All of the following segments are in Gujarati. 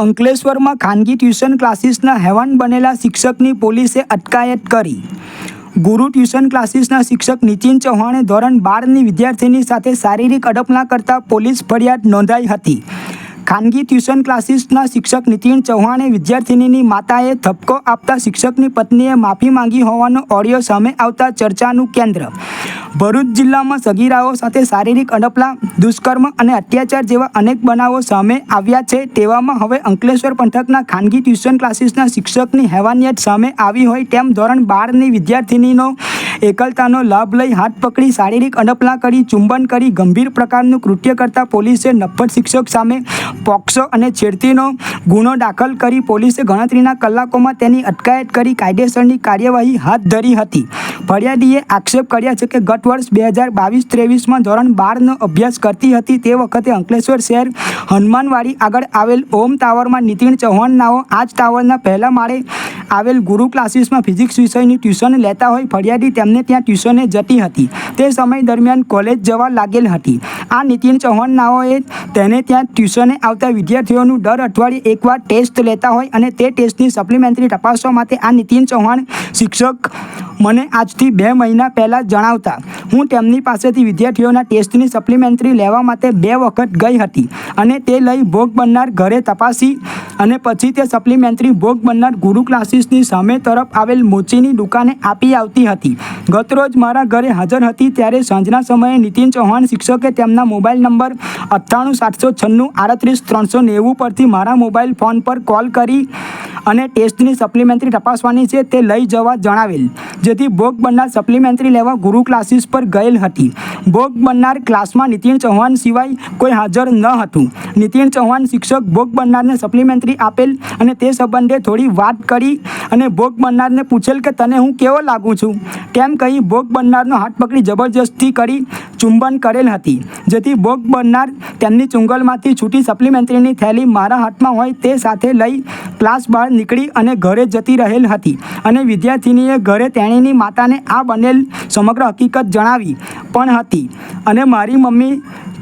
અંકલેશ્વરમાં ખાનગી ટ્યુશન ક્લાસીસના હેવાન બનેલા શિક્ષકની પોલીસે અટકાયત કરી. ગુરુ ટ્યુશન ક્લાસીસના શિક્ષક નીતિન ચૌહાણે ધોરણ બારની વિદ્યાર્થીની સાથે શારીરિક અડપલા કરતા પોલીસ ફરિયાદ નોંધાઈ હતી. ખાનગી ટ્યુશન ક્લાસીસના શિક્ષક નીતિન ચૌહાણે વિદ્યાર્થિનીની માતાએ ધબકો આપતા શિક્ષકની પત્નીએ માફી માંગી હોવાનો ઓડિયો સામે આવતા ચર્ચાનું કેન્દ્ર. ભરૂચ જિલ્લામાં સગીરાઓ સાથે શારીરિક અડપલા, દુષ્કર્મ અને અત્યાચાર જેવા અનેક બનાવો સામે આવ્યા છે તેવામાં હવે અંકલેશ્વર પંથકના ખાનગી ટ્યુશન ક્લાસીસના શિક્ષકની હેવાનિયત સામે આવી હોય તેમ ધોરણ બારની વિદ્યાર્થિનીનો એકલતાનો લાભ લઈ હાથ પકડી શારીરિક અડપલા કરી ચુંબન કરી ગંભીર પ્રકારનું કૃત્ય કરતા પોલીસે નફ્ફટ શિક્ષક સામે પોક્સો અને છેડતીનો ગુનો દાખલ કરી પોલીસે ગણતરીના કલાકોમાં તેની અટકાયત કરી કાયદેસરની કાર્યવાહી હાથ ધરી હતી. ફરિયાદીએ આક્ષેપ કર્યા છે કે ગત વર્ષ બે હજાર બાવીસ ત્રેવીસમાં ધોરણ બારનો અભ્યાસ કરતી હતી તે વખતે અંકલેશ્વર શહેર હનુમાનવાડી આગળ આવેલ ઓમ ટાવરમાં નીતિન ચૌહાણ નાઓ આ જ ટાવરના પહેલા માળે આવેલ ગુરુ ક્લાસીસમાં ફિઝિક્સ વિષયની ટ્યુશન લેતા હોય ફરિયાદી તેમને ત્યાં ટ્યુશને જતી હતી. તે સમય દરમિયાન કોલેજ જવા લાગેલ હતી. આ નીતિન ચૌહાણ નાઓએ તેને ત્યાં ટ્યુશને આવતા વિદ્યાર્થીઓનું દર અઠવાડિયે એકવાર ટેસ્ટ લેતા હોય અને તે ટેસ્ટની સપ્લિમેન્ટરી તપાસવા માટે આ નીતિન ચૌહાણ શિક્ષક મને આજથી બે મહિના પહેલાં જણાવતા, હું તેમની પાસેથી વિદ્યાર્થીઓના ટેસ્ટની સપ્લિમેન્ટરી લેવા માટે બે વખત ગઈ હતી અને તે લઈ ભોગ બનનાર ઘરે તપાસી અને પછી તે સપ્લિમેન્ટરી ભોગ બનનાર ગુરુ ક્લાસીસની સામે તરફ આવેલ મોચીની દુકાને આપી આવતી હતી. ગતરોજ મારા ઘરે હાજર હતી ત્યારે સાંજના સમયે નીતિન ચૌહાણ શિક્ષકે તેમના મોબાઈલ નંબર અઠ્ઠાણું સાતસો છન્નું આડત્રીસ ત્રણસો નેવું પરથી મારા મોબાઈલ ફોન પર કોલ કરી અને ટેસ્ટની સપ્લિમેન્ટરી તપાસવાની છે તે લઈ જવા જણાવેલ, જેથી ભોગ બનનાર સપ્લિમેન્ટરી લેવા ગુરુ ક્લાસીસ પર ગયેલ હતી. ભોગ બનનાર ક્લાસમાં નીતિન ચૌહાણ સિવાય કોઈ હાજર ન હતું. નીતિન ચૌહાણ શિક્ષક ભોગ બનનારને સપ્લિમેન્ટરી આપેલ અને તે સંબંધે થોડી વાત કરી અને ભોગ બનનારને પૂછેલ કે તને હું કેવો લાગું છું? તેમ કહી ભોગ બનનારનો હાથ પકડી જબરજસ્તી કરી ચુંબન કરેલ હતી. જેથી ભોગ બનનાર તેમની ચુંગલમાંથી છૂટી સપ્લિમેન્ટરીની થેલી મારા હાથમાં હોય તે સાથે લઈ ક્લાસ બહાર નીકળી અને ઘરે જતી રહેલ હતી અને વિદ્યાર્થિનીએ ઘરે તેણીની માતાને આ બનેલ સમગ્ર હકીકત જણાવી પણ હતી અને મારી મમ્મી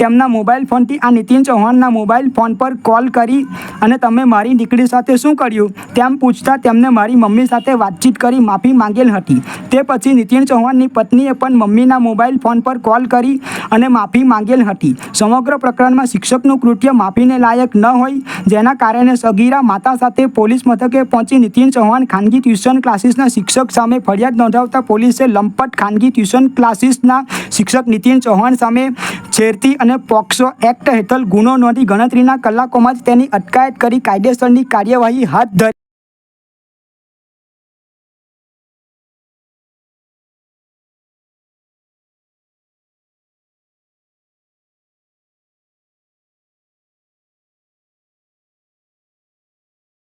તેમના મોબાઈલ ફોનથી આ નીતિન ચૌહાણના મોબાઈલ ફોન પર કોલ કરી અને તમે મારી દીકરી સાથે શું કર્યું? તેમ પૂછતા તેમને મારી મમ્મી સાથે વાતચીત કરી માફી માંગેલ હતી. તે પછી નીતિન ચૌહાણની પત્નીએ પણ મમ્મીના મોબાઈલ ફોન પર કોલ કરી અને માફી માંગેલ હતી. સમગ્ર પ્રકરણમાં શિક્ષકનું કૃત્ય માફીને લાયક ન હોય, જેના કારણે સગીરા માતા સાથે પોલીસ મથકે પહોંચી નીતિન ચૌહાણ ખાનગી ટ્યુશન ક્લાસીસના શિક્ષક સામે ફરિયાદ નોંધાવતા પોલીસે લંપટ ખાનગી ટ્યુશન ક્લાસીસના શિક્ષક નીતિન ચૌહાણ સામે છેડતી અને પોક્સો એક્ટ હેઠળ ગુનો નોંધી ગણતરીના કલાકોમાં જ તેની અટકાયત કરી કાયદેસરની કાર્યવાહી હાથ ધરી.